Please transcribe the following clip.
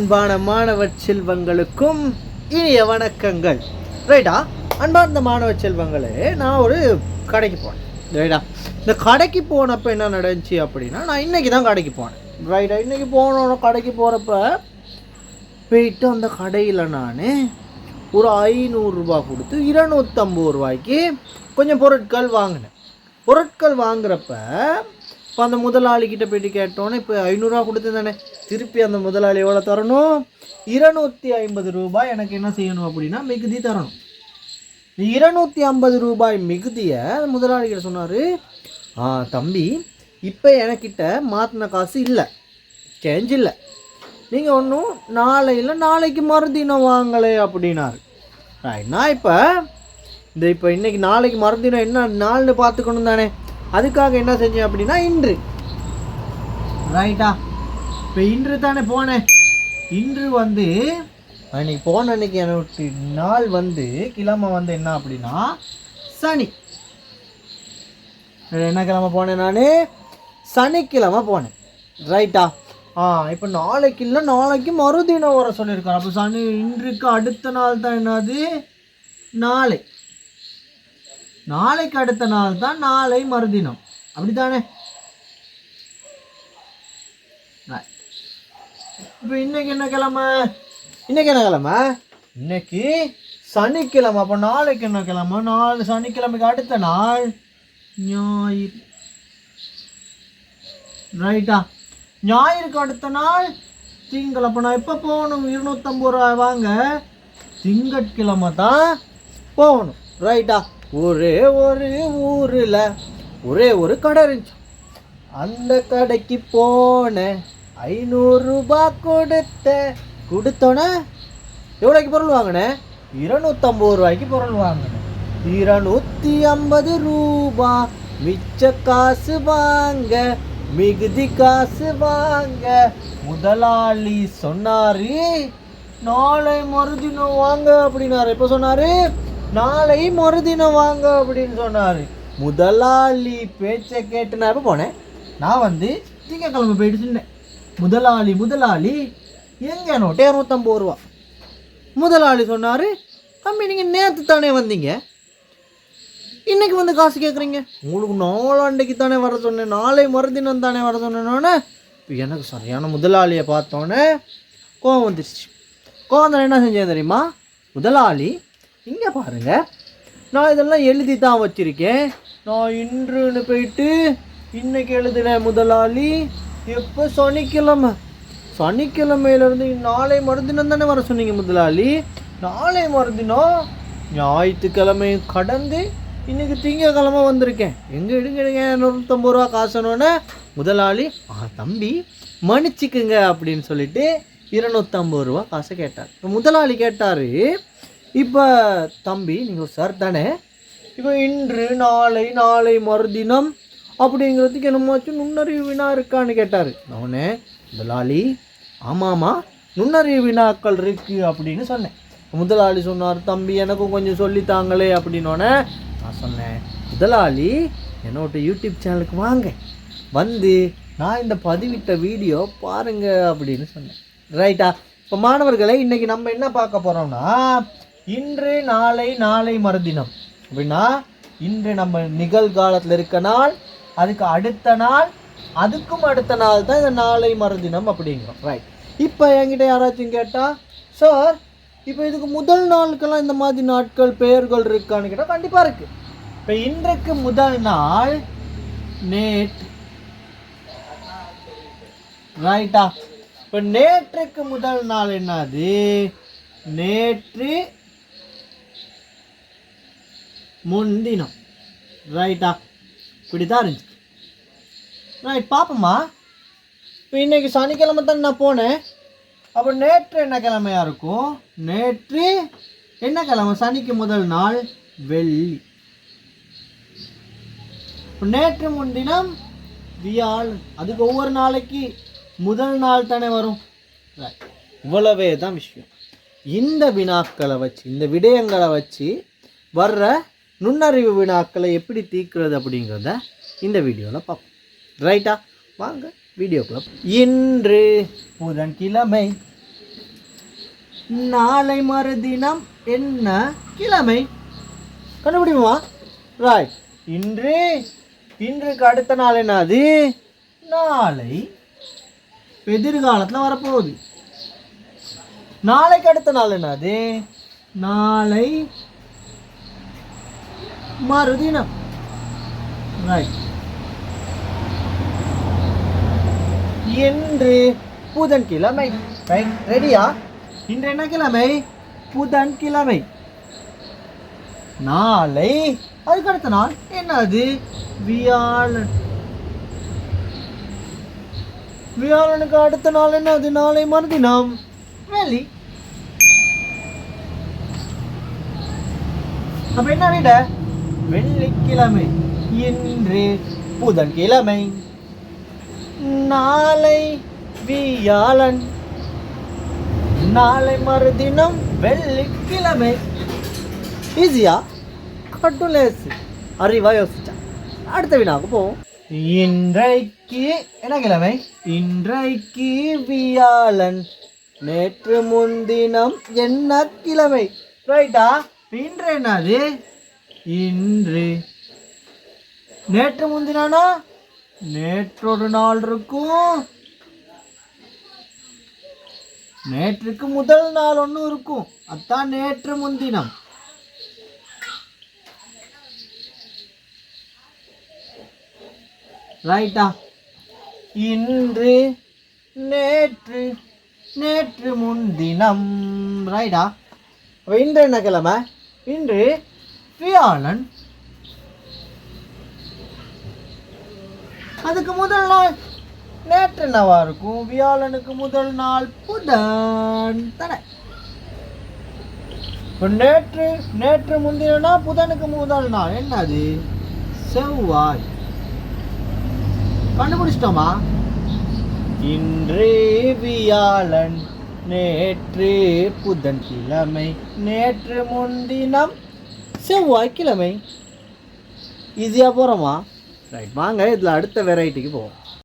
அன்பான மாணவ செல்வங்களுக்கும் இனிய வணக்கங்கள். ரைட்டா? அன்பார்ந்த மாணவ செல்வங்களே நான் ஒரு கடைக்கு போனேன். ரைட்டா? இந்த கடைக்கு போனப்போ என்ன நடந்துச்சு அப்படின்னா நான் இன்னைக்கு தான் கடைக்கு போனேன். ரைட்டா? இன்னைக்கு போனோம் கடைக்கு போகிறப்ப போயிட்டு அந்த கடையில் நான் ஒரு ஐநூறுரூபா கொடுத்து இருநூத்தம்பது ரூபாய்க்கு கொஞ்சம் பொருட்கள் வாங்கினேன். பொருட்கள் வாங்குறப்ப இப்போ அந்த முதலாளிகிட்ட போயிட்டு கேட்டோன்னே இப்போ ஐநூறுரூவா கொடுத்து தானே திருப்பி அந்த முதலாளி எவ்வளோ தரணும். இருநூற்றி ஐம்பது ரூபாய் எனக்கு என்ன செய்யணும் அப்படின்னா மிகுதி தரணும். இருநூற்றி ஐம்பது ரூபாய் மிகுதியை முதலாளிகிட்ட சொன்னார் ஆ தம்பி இப்போ எனக்கிட்ட மாற்றின காசு இல்லை. சேஞ்ச் இல்லை. நீங்கள் ஒன்றும் நாளையில் நாளைக்கு மறுதினம் வாங்கலை அப்படின்னாரு. Right. நான் இப்போ? இந்த இப்போ இன்றைக்கி நாளைக்கு மறுதினம் என்ன நாள்னு பார்த்துக்கணும் தானே. அதுக்காக என்ன செஞ்சேன் அப்படின்னா இன்று. ரைட்டா இப்போ இன்று தானே போனேன் இன்று வந்து அன்னைக்கு போன அன்னைக்கு எனக்கு நாள் வந்து கிழமை வந்து என்ன அப்படின்னா சனி. என்ன கிழமை போனேன் நான்? சனிக்கிழமை போனேன். ரைட்டா ஆ இப்போ நாளைக்கு இல்லை நாளைக்கு மறுதினம் வர சொல்லியிருக்காரு. அப்போ சனி இன்றுக்கு அடுத்த நாள் தான் என்னது? நாளை. நாளைக்கு அடுத்த நாள் தான் நாளை மறுதினம். அப்படித்தானே? இப்போ இன்னைக்கு என்ன கிழமை? இன்னைக்கு என்ன கிழமை? இன்னைக்கு சனிக்கிழமை. அப்போ நாளைக்கு என்ன கிழமை? நாலு சனிக்கிழமைக்கு அடுத்த நாள் ஞாயிறு. ரைட்டா ஞாயிறுக்கு அடுத்த நாள் திங்கள். அப்போ நான் எப்போ போகணும்? இருநூத்தம்பது ரூபாய் வாங்க. திங்கட்கிழமை தான் போகணும். ரைட்டா ஒரே ஒரு ஊரில் ஒரே ஒரு கடை இருந்துச்சு. அந்த கடைக்கு போனேன் ஐநூறுரூபா கொடுத்த. கொடுத்தோன்னே எவ்வளோக்கு பொருள் வாங்கினேன் இருநூத்தம்பது ரூபாய்க்கு பொருள் வாங்கினேன் இருநூத்தி ஐம்பது ரூபா மிச்ச காசு வாங்க மிகுதி காசு வாங்க. முதலாளி சொன்னாரு நாளை மறுதினம் வாங்க அப்படின்னாரு. எப்போ சொன்னாரு? நாளை மறுதினம் வாங்க அப்படின்னு சொன்னார். முதலாளி பேச்சை கேட்டு நான் எப்போ போனேன் நான் வந்து திங்கக்கிழமை போயிட்டு சொன்னேன். முதலாளி முதலாளி எங்கே நோட்டு? இரநூத்தம்பது ரூபா. முதலாளி சொன்னார் தம்பி நீங்கள் நேற்று தானே வந்தீங்க? இன்னைக்கு வந்து காசு கேட்குறீங்க உங்களுக்கு நாளாண்டைக்கு தானே வர சொன்னேன். நாளை மறுதினம் தானே வர சொன்னோன்னே இப்போ எனக்கு சரியான முதலாளியை பார்த்தோன்னே கோவம் வந்துருச்சு. கோவம் என்ன செஞ்சேன் தெரியுமா? முதலாளி இங்கே பாருங்க. நான் இதெல்லாம் எழுதி தான் வச்சிருக்கேன். நான் இன்றுன்னு போயிட்டு இன்றைக்கி எழுதின முதலாளி எப்போ சனிக்கிழமை? சனிக்கிழமையிலேருந்து நாளை மறுதினம் தானே வர சொன்னீங்க முதலாளி. நாளை மறுதினம் ஞாயிற்றுக்கிழமை கடந்து இன்னைக்கு திங்கக்கிழமை வந்திருக்கேன். எங்கே எடுங்க எடுங்க நூற்றம்பது ரூபா காசுனோடனே முதலாளி ஆ தம்பி மன்னிச்சுக்குங்க அப்படின்னு சொல்லிட்டு இருநூத்தம்பது ரூபா காசை கேட்டார். முதலாளி கேட்டார் இப்போ தம்பி நீங்கள் சார் தானே? இப்போ இன்று நாளை நாளை மறுதினம் அப்படிங்கிறதுக்கு என்னமாச்சும் நுண்ணறிவு வினா இருக்கான்னு கேட்டார். அவனே முதலாளி ஆமாம்மா நுண்ணறிவு வினாக்கள் இருக்குது அப்படின்னு சொன்னேன். முதலாளி சொன்னார் தம்பி எனக்கும் கொஞ்சம் சொல்லித்தாங்களே அப்படின்னோடனே நான் சொன்னேன் முதலாளி என்னோட யூடியூப் சேனலுக்கு வாங்க. வந்து நான் இந்த பதிவிட்ட வீடியோ பாருங்கள் அப்படின்னு சொன்னேன். ரைட்டா இப்போ மாணவர்களை இன்றைக்கி நம்ம என்ன பார்க்க போகிறோம்னா இன்று நாளை நாளை மறுதினம். அப்படின்னா இன்று நம்ம நிகழ்காலத்தில் இருக்க நாள் அதுக்கு அடுத்த நாள் அதுக்கும் அடுத்த நாள் தான் இந்த நாளை மறுதினம் அப்படிங்கிறோம். ரைட் இப்போ என்கிட்ட யாராச்சும் கேட்டால் சார் இப்போ இதுக்கு முதல் நாளுக்கெல்லாம் இந்த மாதிரி நாட்கள் பெயர்கள் இருக்கான்னு கேட்டால் கண்டிப்பாக இருக்குது இப்போ இன்றைக்கு முதல் நாள் நேற்று. ரைட்டா இப்போ நேற்றுக்கு முதல் நாள் என்னது? நேற்று முன்தினம். ரைட்டா இப்படி தான் இருந்துச்சு. ரைட் பார்ப்போம்மா இப்போ இன்னைக்கு சனிக்கிழமை தான் நான் போனேன். அப்போ நேற்று என்ன கிழமையாக இருக்கும்? நேற்று என்ன கிழமை? சனிக்கு முதல் நாள் வெள்ளி. இப்போ நேற்று முன்தினம் வியாழன். அதுக்கு ஒவ்வொரு நாளைக்கு முதல் நாள் தானே வரும். இவ்வளவே தான் விஷயம். இந்த வினாக்களை வச்சு இந்த விடயங்களை வச்சு வர்ற நுண்ணறிவு வினாக்களை எப்படி தீர்க்கிறது அப்படிங்கிறத இந்த வீடியோவில் பார்ப்போம். ரைட்டா வாங்க வீடியோக்குள்ள இன்று புதன்கிழமை. நாளை மறுதினம் என்ன கிழமை? கண்டுபிடிமா ரைட் இன்று இன்றுக்கு அடுத்த நாள் என்னது? நாளை எதிர்காலத்தில் வரப்போகுது. நாளைக்கு அடுத்த நாள் என்னது? நாளை மறுதினம். ரைட் என்று புதன்கிழமை. ரைட் ரெடியா இன்று என்ன கிழமை? புதன்கிழமை. நாளை. அதுக்கு அடுத்த நாள் என்னது? வியாழன். வியாழனுக்கு அடுத்த நாள் என்னது? நாளை மறுதினம். வெள்ளி அப்ப என்ன விட? வெள்ளிக்கிழமை. இன்று புதன்கிழமை. நாளை வியாழன். நாளை மறுதினம் வெள்ளிக்கிழமை. ஈஸியா? கட்டுலேஸ் அறிவா யோசிச்சா. அடுத்த வினாவுக்கு போவோம். இன்றைக்கு என்ன கிழமை? இன்றைக்கு வியாழன். நேற்று முன்தினம் என்ன கிழமை? ரைட்டா இன்று என்னது? இன்று. நேற்று முந்தினானா? நேற்றொரு நாள் இருக்கும். நேற்றுக்கு முதல் நாள் ஒன்று இருக்கும். அதான் நேற்று முன்தினம். ரைட்டா. இன்று நேற்று நேற்று முன்தினம். ரைடா அப்ப இன்று என்ன கிழமை? இன்று வியாழன் அதுக்கு முதல் நாள். நேற்று என்னவா இருக்கும் வியாழனுக்கு முதல் நாள் புதன் தானே. இப்போ நேற்று நேற்று முந்தினா புதனுக்கு முதல் நாள். என்னது? செவ்வாய். கண்டுபிடிச்சிட்டோமா? இன்று வியாழன் நேற்று புதன்கிழமை நேற்று முன்தினம் செவ்வாய்க்கிழமை ஈஸியாக போகிறோமா ரைட் வாங்க இதில் அடுத்த வெரைட்டிக்கு போவோம்.